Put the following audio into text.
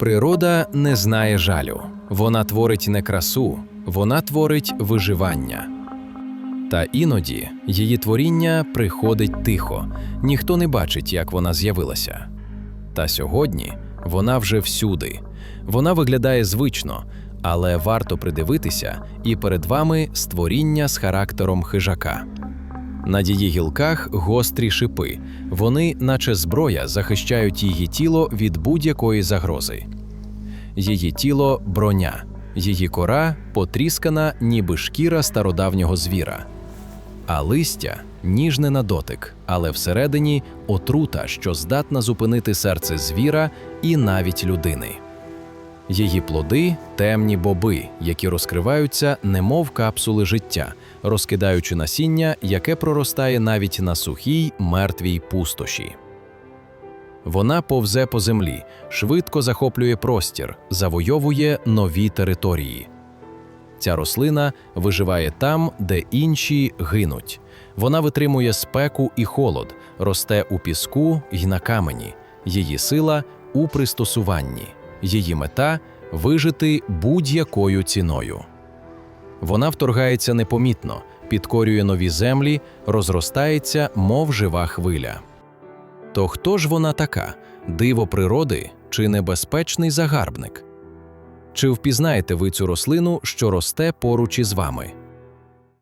Природа не знає жалю. Вона творить не красу, вона творить виживання. Та іноді її творіння приходить тихо, ніхто не бачить, як вона з'явилася. Та сьогодні вона вже всюди. Вона виглядає звично, але варто придивитися, і перед вами створіння з характером хижака. На її гілках гострі шипи. Вони, наче зброя, захищають її тіло від будь-якої загрози. Її тіло броня, її кора потріскана, ніби шкіра стародавнього звіра. А листя ніжне на дотик, але всередині отрута, що здатна зупинити серце звіра і навіть людини. Її плоди темні боби, які розкриваються, немов капсули життя, розкидаючи насіння, яке проростає навіть на сухій мертвій пустоші. Вона повзе по землі, швидко захоплює простір, завойовує нові території. Ця рослина виживає там, де інші гинуть. Вона витримує спеку і холод, росте у піску й на камені. Її сила у пристосуванні, її мета вижити будь-якою ціною. Вона вторгається непомітно, підкорює нові землі, розростається, мов жива хвиля. То хто ж вона така диво природи чи небезпечний загарбник? Чи впізнаєте ви цю рослину, що росте поруч із вами?